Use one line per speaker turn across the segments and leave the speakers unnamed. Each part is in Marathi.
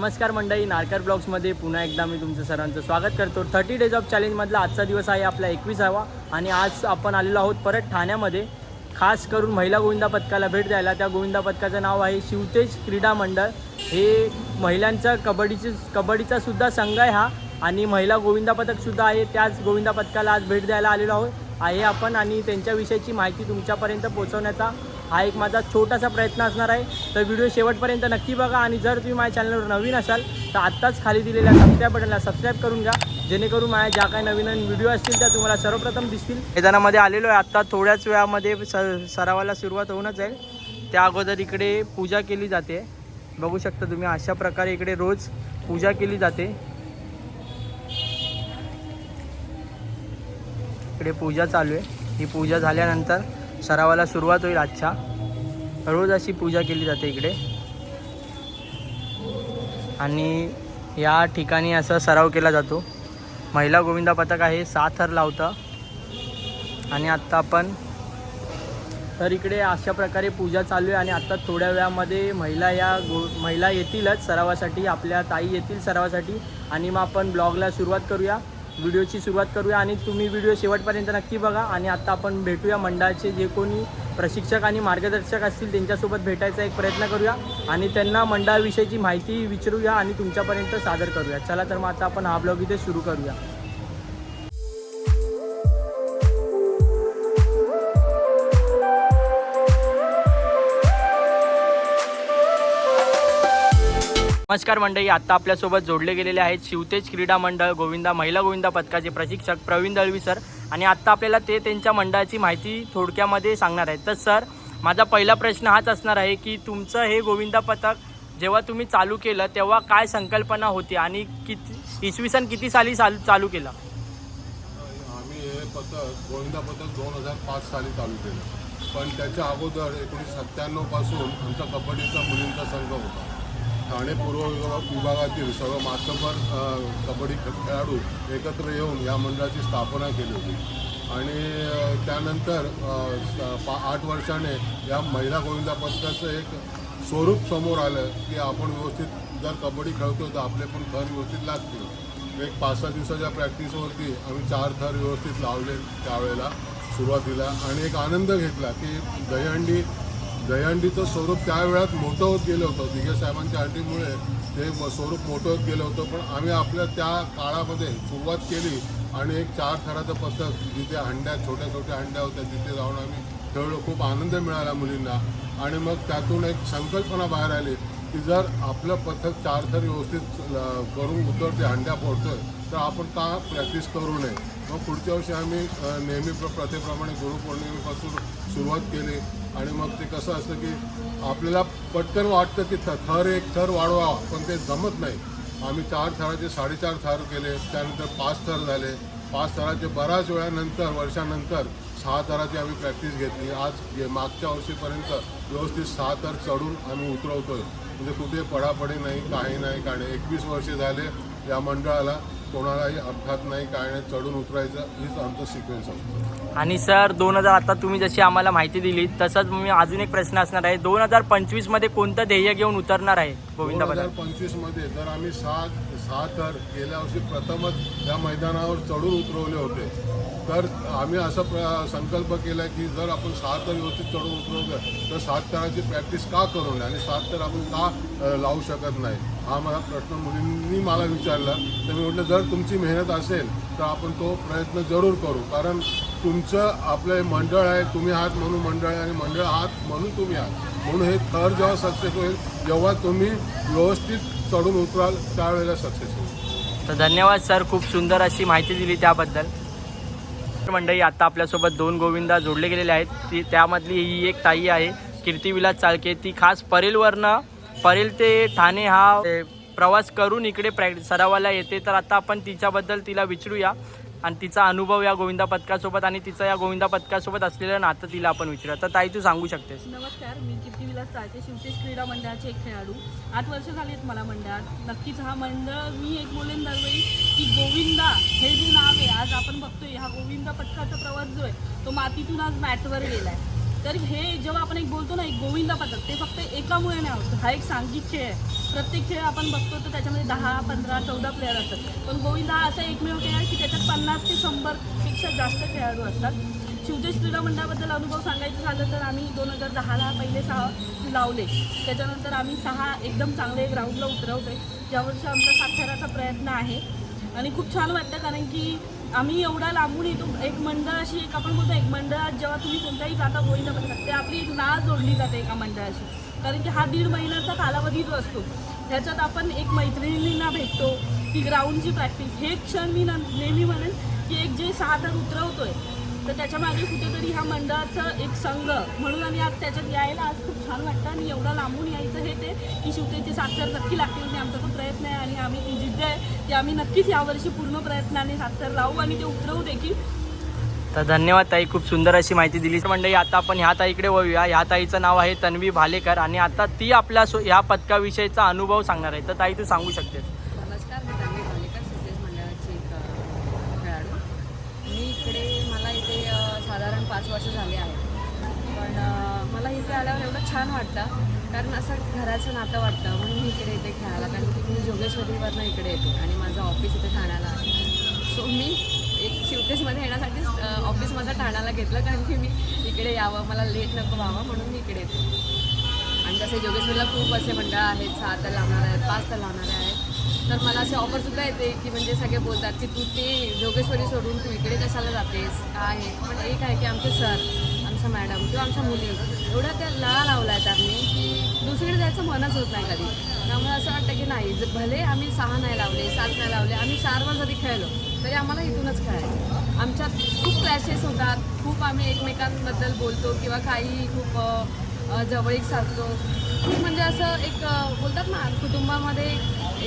नमस्कार मंडळी नारकर ब्लॉग्समध्ये पुन्हा एकदा मी तुमचं सरांचं स्वागत करतो. थर्टी डेज ऑफ चॅलेंजमधला आजचा दिवस आहे आपला एकविसावा आणि आज आपण आलेलो आहोत परत ठाण्यामध्ये. खास करून महिला गोविंदा पथकाला भेट द्यायला. त्या गोविंदा पथकाचं नाव आहे शिवतेज क्रीडा मंडळ. हे महिलांचा कबड्डीचे कबड्डीचा सुद्धा संघ आहे हा आणि महिला गोविंदा पथकसुद्धा आहे. त्याच गोविंदा पथकाला आज भेट द्यायला आलेलो आहोत. आहे आपण आणि त्यांच्याविषयीची माहिती तुमच्यापर्यंत पोहोचवण्याचा हा एक माझा छोटासा प्रयत्न असणार आहे. तर व्हिडिओ शेवटपर्यंत नक्की बघा आणि जर तुम्ही माझ्या चॅनलवर नवीन असाल तर आत्ताच खाली दिलेल्या सबस्क्राईब बटनला सबस्क्राईब करून घ्या. जेणेकरून माझ्या ज्या काही नवीन नवीन व्हिडिओ असतील त्या तुम्हाला सर्वप्रथम दिसतील. मैदानामध्ये आलेलो आहे. आत्ता थोड्याच वेळामध्ये स सरावाला सुरुवात होऊनच जाईल. त्या अगोदर इकडे पूजा केली जाते. बघू शकता तुम्ही अशा प्रकारे इकडे रोज पूजा केली जाते. इकडे पूजा चालू आहे. ही पूजा झाल्यानंतर सरावाला सुरुवात होईल आजच्या. रोज अशी पूजा केली जाते इकडे. आणि या ठिकाणी असा सराव केला जातो. महिला गोविंदा पथक आहे साथर लावतं आणि आत्ता आपण तर इकडे अशा प्रकारे पूजा चालू आहे. आणि आत्ता थोड्या वेळामध्ये महिला या गो महिला येतीलच सरावासाठी. आपल्या ताई येतील सरावासाठी. आणि मग आपण ब्लॉगला सुरुवात करूया. व्हिडिओची सुरुवात करूया आणि तुम्ही व्हिडिओ शेवटपर्यंत नक्की बघा. आणि आत्ता आपण भेटूया मंडळाचे जे कोणी प्रशिक्षक आणि मार्गदर्शक असतील त्यांच्यासोबत भेटायचा एक प्रयत्न करूया. आणि त्यांना मंडळाविषयीची माहिती विचारूया आणि तुमच्यापर्यंत सादर करूया. चला तर मग आता आपण हा ब्लॉग इथे सुरू करूया. नमस्कार मंडळी आता आपल्यासोबत जोडले गेलेले आहेत शिवतेज क्रीडा मंडळ गोविंदा महिला गोविंदा पथकाचे प्रशिक्षक प्रवीण दळवी सर. आणि आत्ता आपल्याला ते त्यांच्या मंडळाची माहिती थोडक्यामध्ये सांगणार आहेत. तर सर माझा पहिला प्रश्न हाच असणार आहे की तुमचं हे गोविंदा पथक जेव्हा तुम्ही चालू केलं तेव्हा काय संकल्पना होती आणि किती इसवी सन किती साली चालू चालू केलं?
आम्ही हे पथक गोविंदा पथक दोन हजार पाच साली चालू केलं. पण त्याच्या अगोदर एकोणीसशे सत्त्याण्णवपासून आमचा कबड्डीचा मुलींचा संघ होता. ठाणे पूर्व विभाग विभागातील सर्व मास्तरभर कबड्डी खेळाडू एकत्र येऊन या मंडळाची स्थापना केली होती. आणि त्यानंतर पा आठ वर्षाने या महिला गोविंदा पथकाचं एक स्वरूप समोर आलं की आपण व्यवस्थित जर कबड्डी खेळतो तर आपले पण थर व्यवस्थित लागतील. एक पाच सहा दिवसाच्या प्रॅक्टिसवरती आम्ही चार थर व्यवस्थित लावले त्यावेळेला सुरुवातीला. आणि एक आनंद घेतला की दहीहंडी दहीहंडीचं स्वरूप त्या वेळात मोठं होत गेलं होतं. दिघे साहेबांच्या हंडीमुळे ते स्वरूप मोठं होत गेलं होतं. पण आम्ही आपल्या त्या काळामध्ये सुरुवात केली आणि एक चार थराचं पथक जिथे हंड्या छोट्या छोट्या हंड्या होत्या तिथे जाऊन आम्ही खेळलो. खूप आनंद मिळाला मुलींना. आणि मग त्यातून एक संकल्पना बाहेर आली की जर आपलं पथक चार थर व्यवस्थित करून उतरते हंड्या फोडतं तर आपण का प्रॅक्टिस करू नये? मग पुढच्या वर्षी आम्ही नेहमी प्र प्रथेप्रमाणे गुरुपौर्णिमेपासून सुरुवात केली. आणि मग ते कसं असतं की आपल्याला पटकन वाटतं की थर एक थर वाढवा पण ते जमत नाही. आम्ही चार थराचे साडेचार थर केले त्यानंतर पाच थर झाले. पाच थराचे बऱ्याच वेळानंतर वर्षानंतर सहा थराची आम्ही प्रॅक्टिस घेतली. आज गे- मागच्या वर्षीपर्यंत व्यवस्थित सहा थर चढून आम्ही उतरवतोय. म्हणजे कुठे पडापडी नाही काही नाही काय नाही एकवीस वर्षे झाले या मंडळाला. कोणालाही अपघात नाही काय नाही चढून उतरायचं हीच आमचं सिक्वेन्स असतो.
आणि सर दोन हजार आता तुम्ही जशी आम्हाला माहिती दिली तसंच मी अजून एक प्रश्न असणार आहे. दोन हजार पंचवीसमध्ये कोणतं ध्येय घेऊन उतरणार आहे गोविंदा
हजार पंचवीसमध्ये जर आम्ही सहा सहा तर गेल्या वर्षी प्रथमच या मैदानावर चढून उतरवले होते तर आम्ही असा प्र- संकल्प केला की जर आपण सहा तर व्यवस्थित चढून उतरवलं तर सात तराची प्रॅक्टिस का करू नये? आणि सात तर आपण का लावू शकत नाही? हा मला प्रश्न मुलींनी मला विचारला. तर मी म्हटलं जर तुमची मेहनत असेल तर आपण तो प्रयत्न जरूर करू. कारण तुमचं आपलं मंडळ आहे तुम्ही आहात म्हणून मंडळ आहे आणि मंडळ आहात म्हणून तुम्ही आहात. म्हणून हे थर जेव्हा सक्सेस होईल जेव्हा तुम्ही व्यवस्थित चढून उतराल त्यावेळेला सक्सेस होईल.
तर धन्यवाद सर खूप सुंदर अशी माहिती दिली त्याबद्दल. मंडळी आता आपल्यासोबत दोन गोविंदा जोडले गेलेले आहेत. ती त्यामधली ही एक ताई आहे कीर्ती विलास ती खास परेलवरनं परेल ते ठाणे हा प्रवास करून इकडे प्रॅक्टिस सरावाला येते. तर आता आपण तिच्याबद्दल तिला विचारूया. आणि तिचा अनुभव या गोविंदा पथकासोबत आणि तिचं या गोविंदा पथकासोबत असलेलं नातं तिला आपण विचारूया. तर ताई तू सांगू शकतेस.
नमस्कार मी कीर्ती विलास चालते शिवतेज क्रीडा मंडळाचे एक खेळाडू. आठ वर्ष झालीत मला मंडळात. नक्कीच हा मंडळ मी एक बोलेन दरवेळी की गोविंदा हे जे नाव आहे आज आपण बघतोय हा गोविंदा पथकाचा प्रवास जो आहे तो मातीतून आज मॅटवर गेला आहे तर हे जेव्हा आपण एक बोलतो ना एक गोविंदा पथक ते फक्त एकामुळे नाही होत. हा एक सांघिक खेळ आहे.
प्रत्येक खेळ आपण बघतो तर त्याच्यामध्ये दहा पंधरा चौदा प्लेअर असतात. पण गोविंदा हा असा एकमेव खेळ आहे की त्याच्यात पन्नास ते शंभरपेक्षा जास्त खेळाडू असतात. शिवदेश क्रीडा मंडळाबद्दल अनुभव सांगायचं झालं तर आम्ही दोन हजार दहाला पहिले सहा लावले. त्याच्यानंतर आम्ही सहा एकदम चांगले ग्राउंडला उतरवले यावर्षी आमचा साक्षराचा प्रयत्न आहे. आणि खूप छान वाटतं कारण की आम्ही एवढा लांबून येतो एक मंडळ अशी एक आपण बोलतो एक मंडळात जेव्हा तुम्ही कोणत्याही जाता गोविंद बघतात ते आपली एक नाळ जोडली जाते एका मंडळाशी. कारण की हा दीड महिन्याचा कालावधी जो असतो त्याच्यात आपण एक मैत्रिणींना भेटतो की ग्राउंडची प्रॅक्टिस. हे क्षण मी नेहमी म्हणेन की एक जे सहा तर उतरवतोय तर त्याच्यामागे कुठेतरी ह्या मंडळाचं एक संघ. म्हणून आणि आज त्याच्यात यायला आज खूप छान वाटतं आणि एवढं लांबून यायचं हे ते की शिवतेची साक्षर नक्की लागतील आमचा तो प्रयत्न आहे आणि आम्ही जिद्द आहे की आम्ही नक्कीच यावर्षी पूर्ण प्रयत्नाने साक्षर लावू आणि ते उतरवू देखील.
तर धन्यवाद ताई खूप सुंदर अशी माहिती दिली. मंडळी आता आपण ह्या ताईकडे वळूया. ह्या ताईचं नाव आहे तन्वी भालेकर आणि आता ती आपल्या सो ह्या पथकाविषयीचा अनुभव सांगणार आहे. तर ताई तू सांगू शकतेस.
नमस्कार मी तन्वी भालेकर सिद्धेश मंडळाची एक खेळाडू. मी इकडे मला इथे साधारण पाच वर्ष झाले आहेत पण मला इथे आल्यावर एवढं छान वाटतं कारण असं घराचं नातं वाटतं. म्हणून मी इकडे इथे खेळायला. कारण की मी जोगेश्वरीवरनं इकडे येते आणि माझं ऑफिस इथे ठाण्याला आहे. सो मी एक शिवकेसमध्ये येण्यासाठीच ऑफिस माझं ठाण्याला घेतलं. कारण की मी इकडे यावं. मला लेट नको व्हावं. म्हणून मी इकडे येते. आणि तसे जोगेश्वरीला खूप असे मंडळ आहेत. सहा तर लावणारे आहेत पाच तर लावणारे आहेत. तर मला असे ऑफरसुद्धा येते की म्हणजे सगळे बोलतात की तू ते जोगेश्वरी सोडून तू इकडे कशाला जातेस? काय आहे? पण एक आहे की आमचे सर आमच्या मॅडम किंवा आमच्या मुली एवढा त्या लळा लावला आहे त्यांनी की दुसरीकडे जायचं मनच होत नाही कधी. त्यामुळे असं वाटतं की नाही जर भले आम्ही सहा नाही लावले सात नाही लावले आम्ही चारवर जरी खेळलो तरी आम्हाला इथूनच खेळायचं. आमच्यात खूप क्लॅशेस होतात खूप आम्ही एकमेकांबद्दल बोलतो किंवा काही खूप जवळीक साधतो. खूप म्हणजे असं एक बोलतात ना कुटुंबामध्ये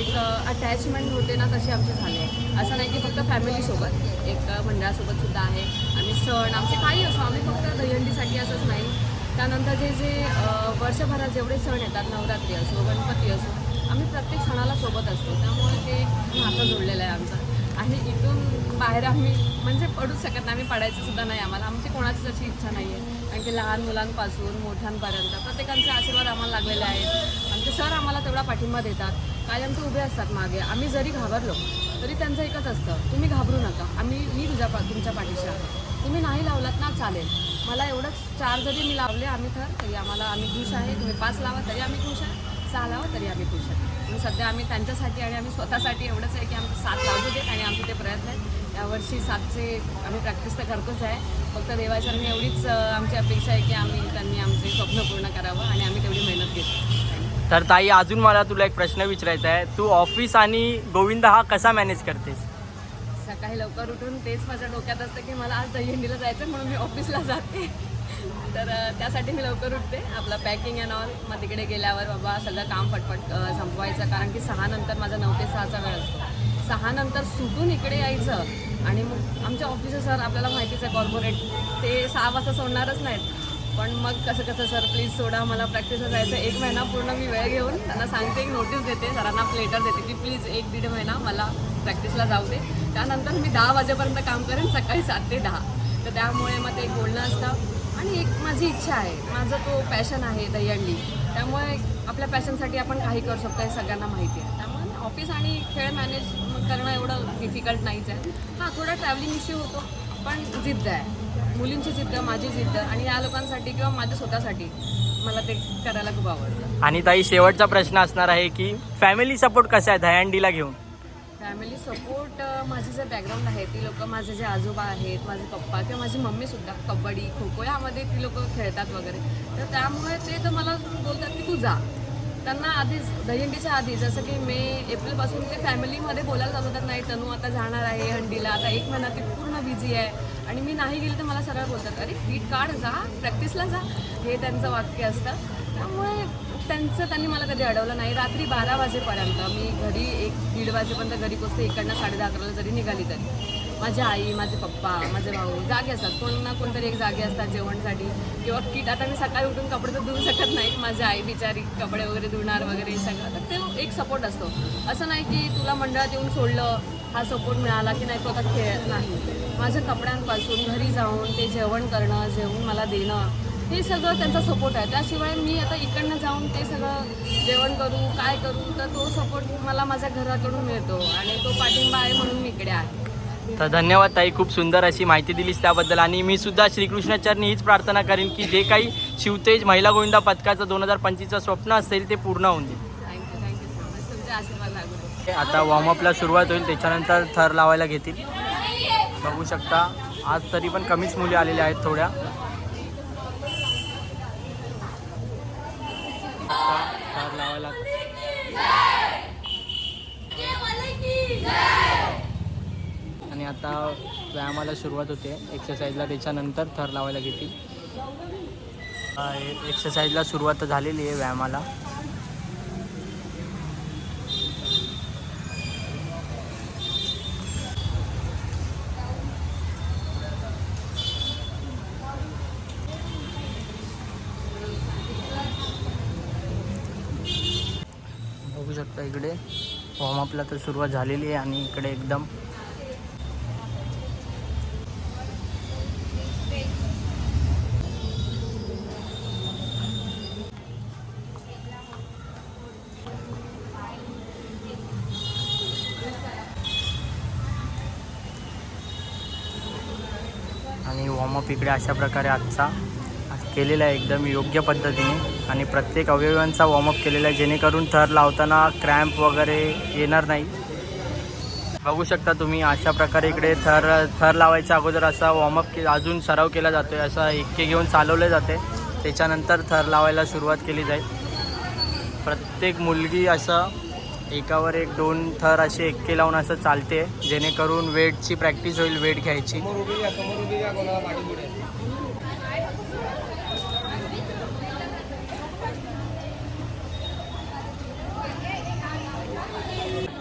एक अटॅचमेंट होते ना तशी आमची झाली आहे. असं नाही की फक्त फॅमिलीसोबत एक मंडळासोबत सुद्धा आहे. आम्ही सण आमचे काही असो आम्ही फक्त दहीहंडीसाठी असंच नाही. त्यानंतर जे जे वर्षभरात जेवढे सण येतात नवरात्री असो गणपती असो आम्ही प्रत्येक सणाला सोबत असतो. त्यामुळे ते नातं जोडलेलं आहे आमचं. आणि इथून बाहेर आम्ही म्हणजे पडूच शकत नाही आम्ही पडायचं सुद्धा नाही आम्हाला. आमची कोणाचीच अशी इच्छा नाही आहे कारण की लहान मुलांपासून मोठ्यांपर्यंत प्रत्येकांचे आशीर्वाद आम्हाला लागलेले आहेत. आमचे सर आम्हाला तेवढा पाठिंबा देतात. कायम ते उभे असतात मागे. आम्ही जरी घाबरलो तरी त्यांचं एकच असतं तुम्ही घाबरू नका. आम्ही मी तुझ्या पा तुमच्या पाठीशी आहे. तुम्ही नाही लावलात ना चालेल. मला एवढंच चार जरी मी लावले आम्ही तर तरी आम्हाला आम्ही खुश आहे. तुम्ही पाच लावा तरी आम्ही खुश आहे. सहा लावा तरी आम्ही खुश आहे. म्हणून सध्या आम्ही त्यांच्यासाठी आणि आम्ही स्वतःसाठी एवढंच आहे की आमचं सात लावू देत आणि आमचे ते प्रयत्न आहेत. यावर्षी सातचे आम्ही प्रॅक्टिस तर करतोच आहे. फक्त देवाचरणी एवढीच आमची अपेक्षा आहे की आम्ही त्यांनी आमचे स्वप्न पूर्ण करावं आणि आम्ही तेवढी मेहनत घेतो
तर ताई अजून मला तुला एक प्रश्न विचारायचा आहे. तू ऑफिस आणि गोविंद हा कसा मॅनेज करतेस?
सकाळी लवकर उठून तेच माझ्या डोक्यात असतं की मला आज दहीहंडीला जायचं म्हणून मी ऑफिसला जाते. तर त्यासाठी मी लवकर उठते. आपलं पॅकिंग अँड ऑल मग तिकडे गेल्यावर बाबा सगळं काम पटपट संपवायचं. कारण की सहा नंतर माझा नऊ ते सहाचा वेळ असतो. सहा नंतर सुटून इकडे यायचं आणि मग आमच्या ऑफिसर सर आपल्याला माहितीच आहे कॉर्पोरेट ते सहा वाजता सोडणारच नाहीत. पण मग कसं कसं सर प्लीज सोडा मला प्रॅक्टिसला जायचं एक महिना पूर्ण मी वेळ घेऊन त्यांना सांगते एक नोटीस देते सरांना लेटर देते की प्लीज एक दीड महिना मला प्रॅक्टिसला जाऊ दे. त्यानंतर मी दहा वाजेपर्यंत काम करेन सकाळी सात ते दहा. तर त्यामुळे मग ते एक बोलणं असतं. आणि एक माझी इच्छा आहे माझा तो पॅशन आहे दहीहंडी. त्यामुळे आपल्या पॅशनसाठी आपण काही करू शकतो हे सगळ्यांना माहिती आहे. त्यामुळे ऑफिस आणि खेळ मॅनेज करणं एवढं डिफिकल्ट नाहीच आहे. हां थोडा ट्रॅव्हलिंग इश्यू होतो पण जिद्द आहे. मुलींची जिद्द माझी जिद्द आणि या लोकांसाठी किंवा माझ्या स्वतःसाठी मला ते करायला खूप आवडतं.
आणि ताई शेवटचा प्रश्न असणार आहे की फॅमिली सपोर्ट कसा आहे दह्यांडीला घेऊन?
फॅमिली सपोर्ट माझे जे बॅकग्राऊंड आहे ती लोक माझे जे आजोबा आहेत माझे पप्पा किंवा माझी मम्मीसुद्धा कबड्डी खो खो यामध्ये ती लोक खेळतात वगैरे. तर त्यामुळे ते तर मला बोलतात की तू जा. त्यांना आधीच दहिंडीच्या आधी जसं की मे एप्रिलपासून ते फॅमिलीमध्ये बोलायला चालू होतात नाही तनू आता जाणार आहे हंडीला आता एक महिना ती पूर्ण बिझी आहे. आणि मी नाही गेली तर मला सरळ बोलतात अरे बीट काढ जा प्रॅक्टिसला जा. हे त्यांचं वाक्य असतं. त्यामुळे त्यांचं त्यांनी मला कधी अडवलं नाही. रात्री बारा वाजेपर्यंत मी घरी एक दीड वाजेपर्यंत घरी पोचते इकडनं साडे दहा अकराला जरी निघाली तरी. माझी आई माझे पप्पा माझे भाऊ जागे असतात. कोण ना कोणतरी एक जागे असतात जेवणसाठी. किंवा किट आता मी सकाळी उठून कपडे तर धुवू शकत नाही. माझी आई बिचारी कपडे वगैरे धुणार वगैरे हे सगळं. तर ते एक सपोर्ट असतो. असं नाही की तुला मंडळात येऊन सोडलं हा सपोर्ट मिळाला की नाही तो आता खेळ नाही. माझ्या कपड्यांपासून घरी जाऊन ते जेवण करणं जेवून मला देणं हे सगळं त्यांचा सपोर्ट आहे. त्याशिवाय मी आता इकडनं जाऊन ते सगळं जेवण करू काय करू तर तो सपोर्ट मला माझ्या घराकडून मिळतो. आणि तो पाठिंबा आहे म्हणून मी इकडे आहे.
तर धन्यवाद ताई खूप सुंदर अशी माहिती दिलीस त्याबद्दल. आणि मी सुद्धा श्रीकृष्णाचरणी हीच प्रार्थना करेन की जे काही शिवतेज महिला गोविंदा पथकाचं दोन हजार पंचवीसचं स्वप्न असेल ते पूर्ण होऊन देईल
दे.
आता वॉर्मअपला सुरुवात होईल त्याच्यानंतर थर लावायला घेतील. बघू शकता आज तरी पण कमीच मुली आलेल्या आहेत थोड्या. थर लावायला आणि आता व्यायामाला सुरुवात होते. एक्सरसाइजला त्याच्यानंतर थर लावायला घेते एक्सरसाइजला सुरुवात झालेली आहे व्यायामाला. बघू शकता इकडे. वॉर्मअपला तर सुरुवात झालेली आहे आणि इकडे एकदम तिकडे इकडे अशा प्रकारे आजचा केलेला आहे एकदम योग्य पद्धतीने आणि प्रत्येक अवयवांचा वॉर्मअप केलेला आहे. जेणेकरून थर लावताना क्रॅम्प वगैरे येणार नाही. बघू शकता तुम्ही अशा प्रकारे इकडे थर थर लावायच्या अगोदर असा वॉर्मअप के अजून सराव केला जातो आहे असा इतके घेऊन चालवले जाते. त्याच्यानंतर थर लावायला सुरुवात केली जाईल. प्रत्येक मुलगी असं एकावर एक दोन थर असे एक्के लावून असं चालते जेणेकरून वेटची प्रॅक्टिस होईल वेट घ्यायची.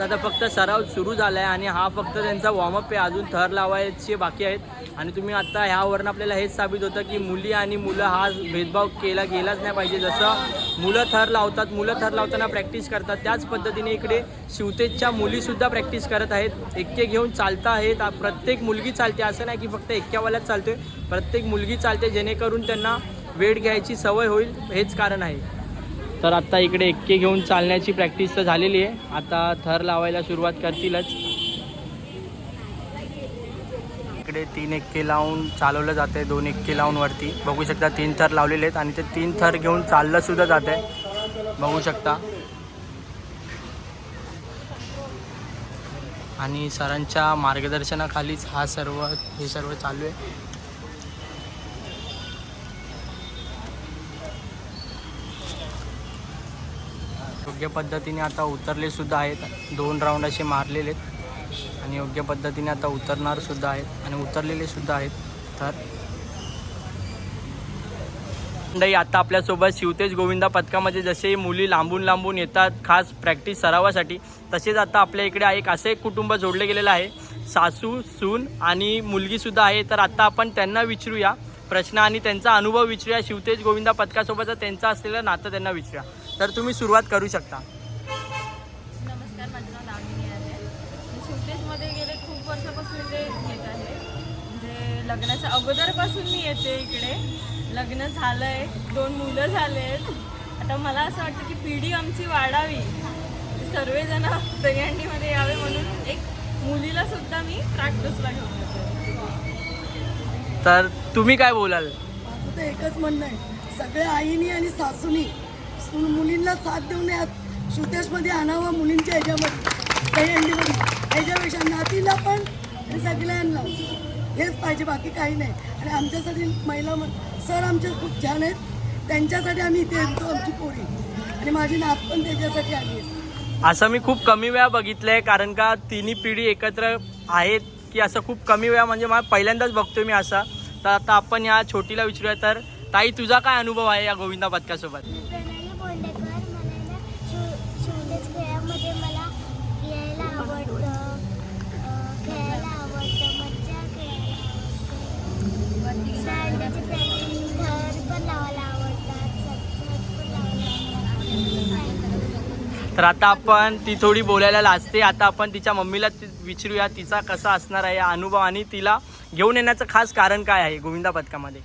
आता फक्त सराव सुरू झाला आहे आणि हा फक्त त्यांचा वॉर्मअप आहे. अजून थर लावायचे बाकी आहेत. आणि तुम्ही आता ह्यावरून आपल्याला हेच साबित होतं की मुली आणि मुलं हा भेदभाव केला गेलाच नाही पाहिजे. जसं मुलं थर लावतात मुलं थर लावताना प्रॅक्टिस करतात. त्याच पद्धतीने इकडे शिवतेजच्या मुलीसुद्धा प्रॅक्टिस करत आहेत. एक्के घेऊन चालता आहेत. प्रत्येक मुलगी चालते. असं नाही की फक्त एक्क्यावाल्याच चालतोय. प्रत्येक मुलगी चालते. जेणेकरून त्यांना वेट घ्यायची सवय होईल. हेच कारण आहे. तर आत्ता इकडे एक्के घेऊन चालण्याची प्रॅक्टिस तर झालेली आहे. आता थर लावायला सुरुवात करतीलच. इकडे तीन एक्के लावून चालवलं जाते दोन एक्के लावून वरती. बघू शकता तीन थर लावलेले आहेत आणि ते तीन थर घेऊन चाललं सुद्धा आहे बघू शकता. आणि सरांच्या मार्गदर्शनाखालीच हा सर्व हे सर्व चालू आहे. योग्य पद्धतीने आता उतरले सुद्धा आहेत. दोन राऊंड असे मारलेले आहेत. आणि योग्य पद्धतीने आता उतरणार सुद्धा आहेत. आणि उतरलेले सुद्धा आहेत. तर नाही आता आपल्यासोबत शिवतेज गोविंदा पथकामध्ये जसे मुली लांबून लांबून येतात खास प्रॅक्टिस सरावासाठी तसेच आता आपल्या इकडे एक असे एक कुटुंब जोडले गेलेलं आहे. सासू सून आणि मुलगीसुद्धा आहे. तर आता आपण त्यांना विचारूया. प्रश्न आणि त्यांचा अनुभव विचारूया. शिवतेज गोविंदा पथकासोबतचा त्यांचा असलेलं नातं त्यांना विचारूया. तर तुम्ही सुरुवात करू शकता.
नमस्कार माझं नाव दामिनी आहे. मी गेले खूप वर्षापासून इथे येत आहे. म्हणजे लग्नाच्या अगोदरपासून मी येते इकडे. लग्न झालं आहे दोन मुलं झाले आहेत आता मला असं वाटतं की पिढी आमची वाढावी. सर्वजण दहीहंडीमध्ये यावे म्हणून एक मुलीला सुद्धा मी प्रॅक्टिसला घेऊन येते.
तर तुम्ही काय बोलाल?
माझं तर एकच म्हणणं आहे. सगळ्या आईनी आणि सासूनी मुलींना साथ देऊन या शूटेसमध्ये आणावं मुलींच्या ह्याच्यामध्ये. दहीहंडीमध्ये ह्याच्यापेक्षा नातीला पण आणि सगळ्यांना. हेच पाहिजे बाकी काही नाही. आणि आमच्यासाठी महिला सर आमचे खूप छान आहेत. त्यांच्यासाठी आम्ही इथे येतो आमची पोरी. आणि माझी नात पण त्याच्यासाठी आली आहे
असं मी खूप कमी वेळा बघितलं आहे कारण का तिन्ही पिढी एकत्र आहेत की असं खूप कमी वेळा म्हणजे मला पहिल्यांदाच बघतोय मी असा. तर आता आपण या छोटीला विचारूया तर ताई तुझा काय अनुभव आहे या गोविंदा पथकासोबत तर आता आपण ती थोडी बोलायला लाजते. आता आपण तिच्या मम्मीला विचारूया तिचा कसा असणार आहे अनुभव आणि तिला घेऊन येण्याचं खास कारण काय आहे गोविंदा पथकामध्ये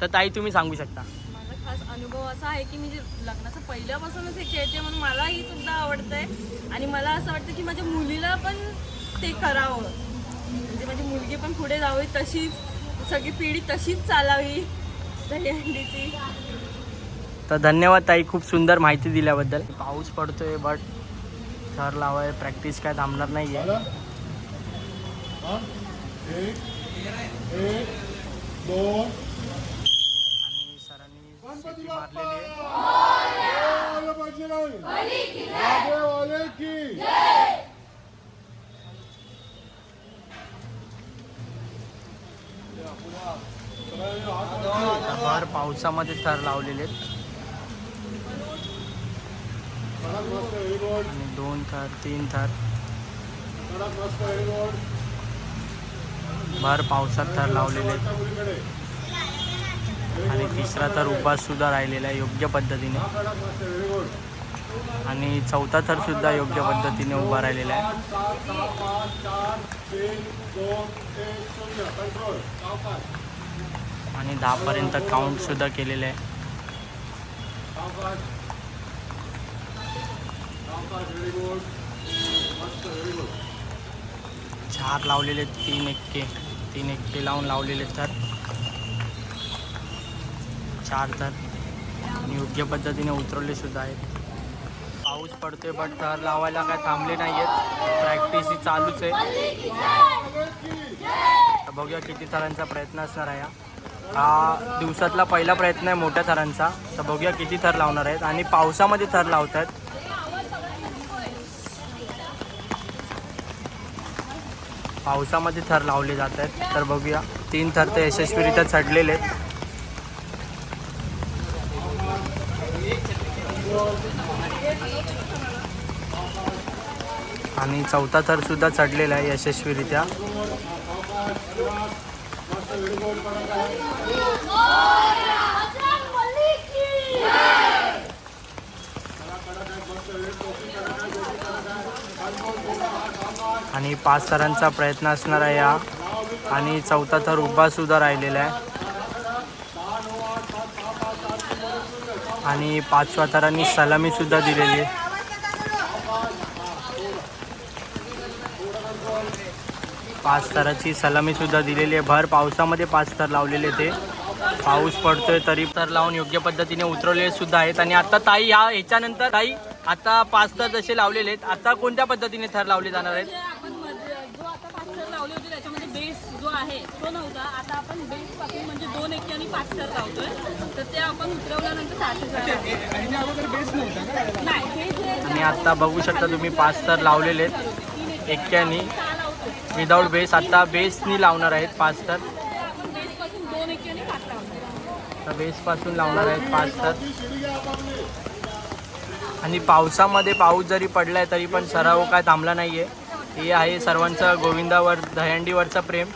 तर ताई तुम्ही सांगू शकता.
माझा खास अनुभव असा आहे की मी जे लग्नाचं पहिल्यापासूनच हे खेळते म्हणून मलाही सुद्धा आवडतंय. आणि मला असं वाटतं की माझ्या मुलीला पण ते करावं. म्हणजे माझी मुलगी पण पुढे जावी तशीच सगळी पिढी तशीच चालावी. दहीहंडीची.
तर धन्यवाद ताई खूप सुंदर माहिती दिल्याबद्दल. पाऊस पडतोय बट थर लावाय प्रॅक्टिस काय थांबणार नाही आहे आणि सरांनी भर पावसामध्ये थर लावलेले आहेत. आणि दोन थर तीन थर. भर पावसात थर लावलेले आहेत. आणि तिसरा थर उभा सुद्धा राहिलेला आहे योग्य पद्धतीने. आणि चौथा थर सुद्धा योग्य पद्धतीने उभा राहिलेला आहे. आणि दहापर्यंत काउंट सुद्धा केलेलं आहे. चार लावलेले आहेत, तीन एक्के तीन एक्के लावून लावलेले तर चार तर योग्य पद्धतीने उतरवले सुद्धा आहेत. पाऊस पडतोय बट थर लावायला काय थांबले नाही आहेत प्रॅक्टिस ही चालूच आहे. तर बघूया किती थरांचा प्रयत्न असणार आहे हा. हा दिवसातला पहिला प्रयत्न आहे मोठ्या थरांचा तर बघूया किती थर लावणार आहेत. आणि पावसामध्ये थर लावत आहेत पावसामध्ये थर लावले जात आहेत. तर बघूया तीन थर ते यशस्वीरित्या चढलेले आहेत. आणि चौथा थर सुद्धा चढलेला आहे यशस्वीरित्या. आणि पाच थरांचा प्रयत्न असणार आहे या आणि चौथा थर उभा सुद्धा राहिलेला आहे. आणि पाचव्या थरांनी सलामी सुद्धा दिलेली आहे. पाच थराची सलामी सुद्धा दिलेली आहे. भर पावसामध्ये पाच थर लावलेले ते. पाऊस पडतोय तरी थर लावून योग्य पद्धतीने उतरवलेले सुद्धा आहेत. आणि आता ताई ह्या ह्याच्यानंतर ताई आता पाच थर जसे लावलेले आहेत आता कोणत्या पद्धतीने थर लावले जाणार आहेत
जे आपण मध्ये जो आता पास्टर लावले होते त्याच्यामध्ये बेस जो आहे तो नव्हता. आता आपण बेस पासून म्हणजे दोन एके आणि पास्टर लावतोय. तर ते आपण उतरवल्यानंतर नाही जे
आणि आता बघू शकता तुम्ही पाच थर लावलेले आहेत. एक्क्यानी विदाऊट बेस आता बेसनी लावणार आहेत पाच थर
ते आपण बेस पासून दोन एके आणि पाच लावतोय.
तर बेसपासून लावणार आहेत पाच थर आणि पावसामध्ये पाऊस जरी पडलाय तरी पण सराव काय थांबला नाही आहे हे आहे सर्वांचा गोविंदावर दहंडीवरचा प्रेम.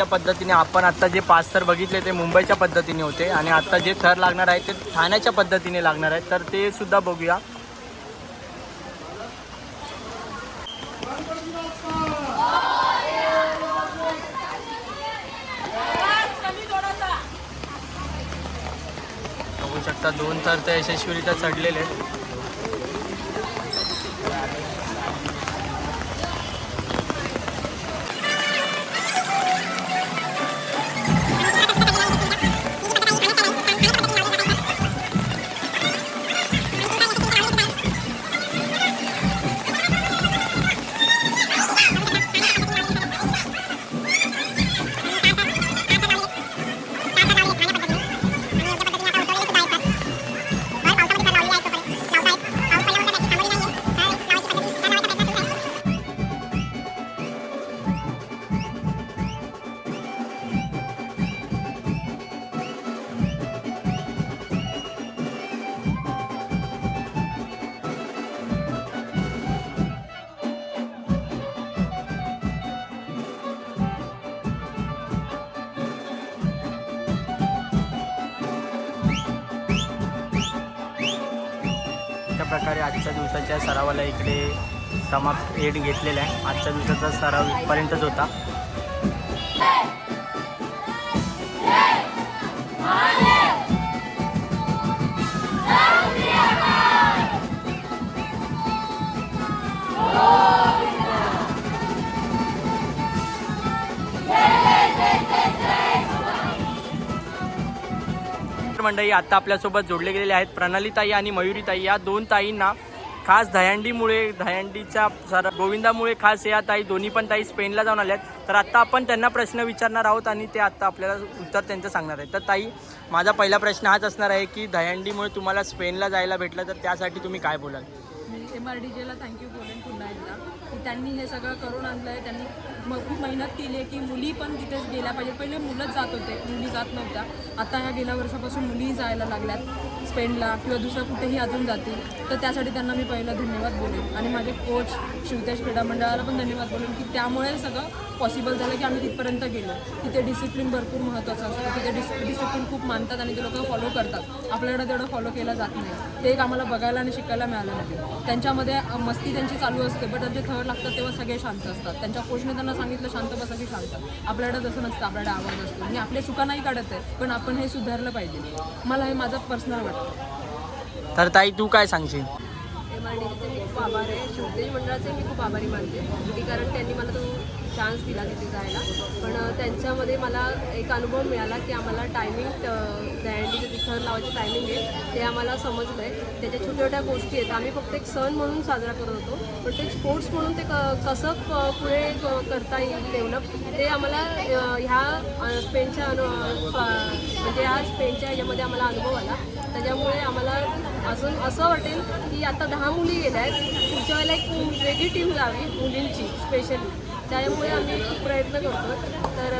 मुंबईच्या पद्धतीने आपण आता जे पाच थर बघितले ते मुंबईच्या पद्धतीने होते आणि आता जे थर लागणार आहेत ते ठाण्याच्या पद्धतीने लागणार आहेत तर ते सुद्धा बघूया. बघू शकता दोन थर तर यशस्वीरित्या चढलेले आहेत. प्रकारे आजच्या दिवसाच्या सरावाला इकडे समाप्त एड घेतलेला आहे. आजच्या दिवसाचा सराव इथपर्यंतच होता. मित्रमंडळी आत्ता आता आपल्यासोबत जोडले गेलेले आहेत प्रणाली ताई आणि मयुरी ताई या दोन ताईंना खास दहंडीमुळे दहंडीच्या सर गोविंदामुळे खास या ताई दोन्ही पण ताई स्पेनला जाऊन आल्या आहेत तर आत्ता आपण त्यांना प्रश्न विचारणार आहोत आणि ते आत्ता आपल्याला उत्तर त्यांचं सांगणार आहेत. तर ताई माझा पहिला प्रश्न हाच असणार आहे की दहंडीमुळे तुम्हाला स्पेनला जायला भेटलं तर त्यासाठी तुम्ही काय बोलाल?
मी एम आर डी जेला थँक्यू बोलेन पुन्हा एकदा. की त्यांनी हे सगळं करून आणलं आहे त्यांनी मग खूप मेहनत केली आहे की मुली पण तिथेच गेल्या पाहिजे पहिले मुलंच जात होते. मुली जात नव्हत्या. आता ह्या गेल्या वर्षापासून मुलीही जायला लागल्यात स्पेनला किंवा दुसरं कुठेही अजून जातील. तर त्यासाठी त्यांना मी पहिलं धन्यवाद बोलेन. आणि माझे कोच शिवतेश क्रीडा मंडळाला पण धन्यवाद बोलेन की त्यामुळे सगळं पॉसिबल झालं की आम्ही तिथपर्यंत गेलो. तिथे डिसिप्लिन भरपूर महत्त्वाचं असतं. तिथे डिस डिसिप्लिन खूप मानतात आणि ते लोक फॉलो करतात. आपल्याकडे तेवढं फॉलो केलं जात नाही. ते एक आम्हाला बघायला आणि शिकायला मिळालं नाही. त्यांच्यामध्ये मस्ती त्यांची चालू असते बट त्यांचे थर्ड लागतात तेव्हा सगळे शांत असतात. त्यांच्या कोचने त्यांना सांगितलं शांत बसा की शांत. आपल्याकडे तसं नसतं आपल्याकडे आवाज असतो. आणि आपले चुका नाही काढत आहे पण आपण हे सुधारलं पाहिजे. मला हे माझं पर्सनल वाटतं.
तर ताई तू काय सांगशील?
एम आर डी मी खूप आभार आहे. शिवतेज मंडळाचे मी खूप आभारी मानते. की कारण त्यांनी मला तो चान्स दिला तिथे जायला. पण त्यांच्यामध्ये मला एक अनुभव मिळाला की आम्हाला टायमिंग दहंडीचं तिथं लावायचं टायमिंग आहे ते आम्हाला समजलं आहे त्याच्या छोट्या छोट्या गोष्टी आहेत. आम्ही फक्त एक सण म्हणून साजरा करत होतो. पण ते स्पोर्ट्स म्हणून ते क कसं पुढे क- करता येईल डेव्हलप ते आम्हाला ह्या स्पेनच्या अनु म्हणजे ह्या स्पेनच्या ह्याच्यामध्ये आम्हाला अनुभव आला. त्याच्यामुळे आम्हाला अजून असं वाटेल की आता दहा मुली गेल्या आहेत. पुढच्या वेळेला एक वेगळी टीम जावी मुलींची स्पेशली त्यामुळे आम्ही प्रयत्न करतो तर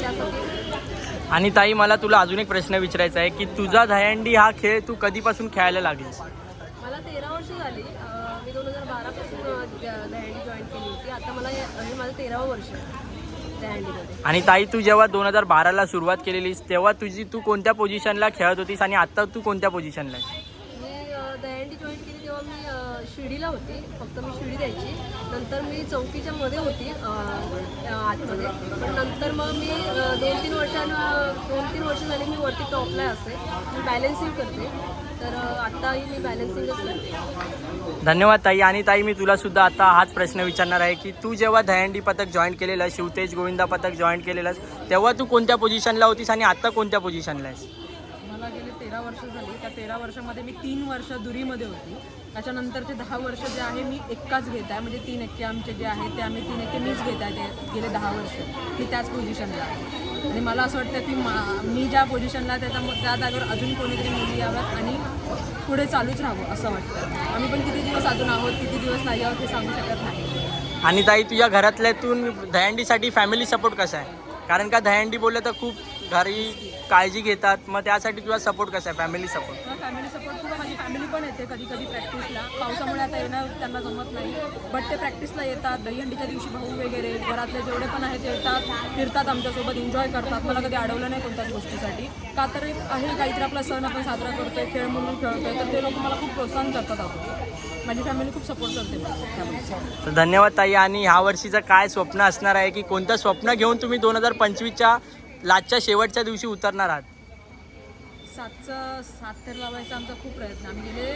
त्यासाठी
आणि ताई मला तुला अजून एक प्रश्न विचारायचा आहे की तुझा दहंडी हा खेळ तू कधीपासून खेळायला लागलीस?
मला तेरा वर्ष झाली. मी दोन हजार बारापासून दहंडी जॉईन केली होती. आता मला हे माझं तेरावं वर्ष
आणि ताई तू जेव्हा दोन हजार बाराला सुरुवात केलेलीस तेव्हा तुझी तू कोणत्या पोझिशनला खेळत होतीस आणि आता तू कोणत्या पोझिशनला आहेस?
मी अ, दहीहंडी जॉईन केली तेव्हा मी शिडीला होती. फक्त मी शिडी द्यायची. नंतर मी चौकीच्या मध्ये होती आतमध्ये. पण नंतर मग मी दोन तीन वर्षानं दोन तीन वर्ष झाली मी वरती टॉपला असते मी बॅलन्सिंग करते. तर आत्ताही मी बॅलन्सिंगच करते.
धन्यवाद ताई. आणि ताई मी तुला सुद्धा आता हाच प्रश्न विचारणार आहे की तू जेव्हा दहंडी पथक जॉईन केलेलं शिवतेज गोविंदा पथक जॉईन केलेलं तेव्हा तू कोणत्या पोझिशनला होतीस आणि आता कोणत्या पोझिशनला आहेस?
मला गेले तेरा वर्ष झाली. त्या तेरा वर्षामध्ये मी तीन वर्ष दुरीमध्ये होती. त्याच्यानंतरचे दहा वर्ष जे आहे मी एक्काच घेत आहे. म्हणजे तीन एक्के आमचे जे आहे ते आम्ही तीन एक्के मीच घेत आहे ते गेले दहा वर्ष. मी त्याच पोझिशनला आहे आणि मला असं वाटतं की मा मी ज्या पोझिशनला त्याचा त्याच्या त्या जागेवर अजून कोणीतरी मुली याव्यात आणि पुढे चालूच राहावं असं वाटतं. आम्ही पण किती दिवस अजून आहोत किती दिवस नाही आहोत हे सांगू शकत नाही.
आणि ताई तुझ्या घरातल्यातून दहंडीसाठी फॅमिली सपोर्ट कसा आहे? कारण का दहंडी बोललं तर खूप घरी काळजी घेतात मग त्यासाठी तुझा सपोर्ट कसा आहे? फॅमिली सपोर्ट
मला फॅमिली सपोर्ट आहे. माझी फॅमिली पण येते कधी कधी प्रॅक्टिसला पावसामुळे आता येणं त्यांना जमत नाही. बट ते प्रॅक्टिसला येतात दहीहंडीच्या दिवशी भाऊ वगैरे घरातले जेवढे पण आहेत ते येतात फिरतात आमच्यासोबत एन्जॉय करतात. मला कधी अडवलं नाही कोणत्याच गोष्टीसाठी. का तर एक आहे काहीतरी आपला सण आपण साजरा करतोय खेळ म्हणून खेळतोय तर ते लोक मला खूप प्रोत्साहन करतात आपण माझी फॅमिली खूप सपोर्ट करते मला
तर धन्यवाद ताई. आणि ह्या वर्षीचं काय स्वप्न असणार आहे? की कोणतं स्वप्न घेऊन तुम्ही दोन हजार पंचवीसच्या लाजच्या शेवटच्या दिवशी उतरणार आहात.
सातचा सात तर लावायचा आमचा खूप प्रयत्न. आम्ही गेले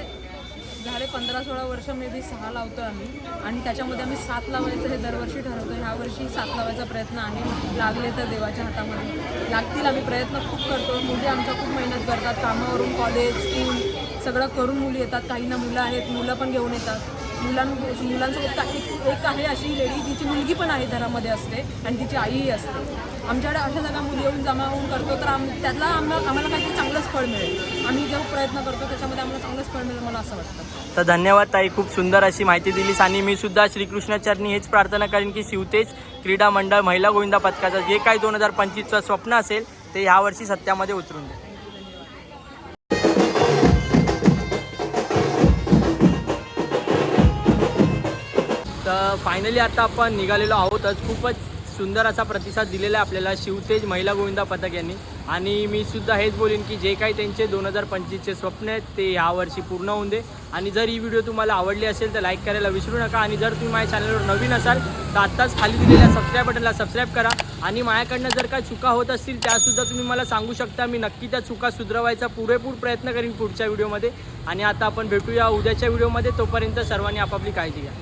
झाले पंधरा सोळा वर्ष मे बी सहा लावतो आम्ही. आणि त्याच्यामध्ये आम्ही सात लावायचं हे दरवर्षी ठरवतो. ह्या वर्षी सात लावायचा प्रयत्न आहे. लागले तर देवाच्या हातामध्ये. लागतील आम्ही प्रयत्न खूप करतो. मुली आमच्या खूप मेहनत करतात. कामावरून कॉलेज स्कूल सगळं करून मुली येतात. काहींना मुलं आहेत मुलं पण घेऊन येतात. मुलां मुलांसोबत एक एक आहे अशी लेडी जिची मुलगी पण आहे घरामध्ये असते आणि तिची आईही असते. आमच्याकडे अशा सगळ्या मुली येऊन जमा होऊन करतो तर आम त्यातला आम्हाला आम्हाला काहीतरी चांगलंच फळ मिळेल. आम्ही जेव्हा प्रयत्न करतो त्याच्यामध्ये आम्हाला चांगलंच फळ मिळेल मला असं वाटतं.
तर धन्यवाद ताई खूप सुंदर अशी माहिती दिलीस आणि मी सुद्धा श्रीकृष्णाचरणी हेच प्रार्थना करेन की शिवतेज क्रीडा मंडळ महिला गोविंदा पथकाचं जे काही दोन हजार पंचवीसचं स्वप्न असेल ते ह्यावर्षी सत्यामध्ये उतरून दे तर फायनली आता आपण निघालेलो आहोतच. खूपच सुंदर असा प्रतिसाद दिलेला आहे आपल्याला शिवतेज महिला गोविंदा पथक यांनी. आणि मी सुद्धा हेच बोलेन की जे काही त्यांचे दोन हजार पंचवीसचे स्वप्न आहेत ते यावर्षी पूर्ण होऊन दे. आणि जर ही व्हिडिओ तुम्हाला आवडली असेल तर लाईक करायला विसरू नका. आणि जर तुम्ही माझ्या चॅनलवर नवीन असाल तर आत्ताच खाली दिलेल्या सबस्क्राईब बटनला सबस्क्राईब करा. आणि माझ्याकडनं जर काय चुका होत असतील त्यासुद्धा तुम्ही मला सांगू शकता. मी नक्की त्या चुका सुधरवायचा पुरेपूर प्रयत्न करीन पुढच्या व्हिडिओमध्ये आणि आता आपण भेटूया उद्याच्या व्हिडिओमध्ये तोपर्यंत सर्वांनी आपापली काळजी घ्या.